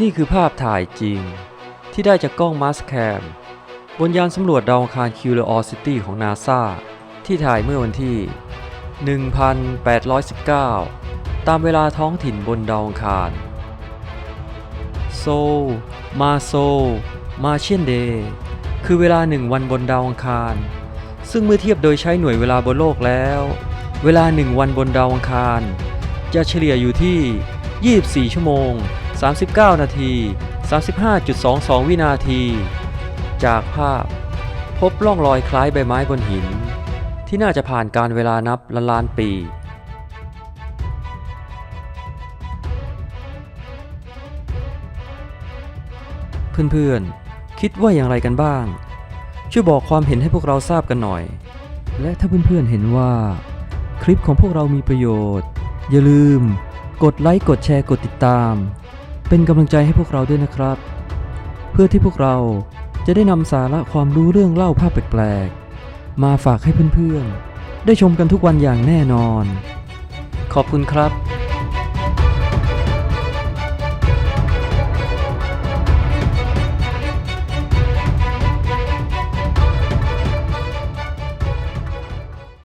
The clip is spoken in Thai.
นี่คือภาพถ่ายจริง ที่ได้จากกล้องมาสแคมบนยานสำรวจดาวอังคาร Curiosity ของ NASA ที่ถ่ายเมื่อวันที่ 1819 ตามเวลาท้องถิ่นบนดาวอังคาร โซ มาโซ มาเชียนเดย์คือเวลาหนึ่งวันบนดาวอังคาร ซึ่งเมื่อเทียบโดยใช้หน่วยเวลาบนโลกแล้ว เวลาหนึ่งวันบนดาวอังคาร จะเฉลี่ยอยู่ที่ 24 ชั่วโมง 39 นาที 35.22 วินาที จากภาพ พบร่องรอยคล้ายใบไม้บนหิน ที่น่าจะผ่านการเวลานับล้านล้านปีเพื่อนๆ คิดว่าอย่างไรกันบ้าง ช่วยบอกความเห็นให้พวกเราทราบกันหน่อย และถ้าเพื่อนๆ เห็นว่า คลิปของพวกเรามีประโยชน์ อย่าลืม กดไลค์ กดแชร์ กดติดตาม เป็นกำลังใจให้พวกเราด้วยนะครับ เพื่อที่พวกเราจะได้นำสาระความรู้เรื่องเล่าภาพแปลกๆ มาฝากให้เพื่อนๆ ได้ชมกันทุกวันอย่างแน่นอน ขอบคุณครับ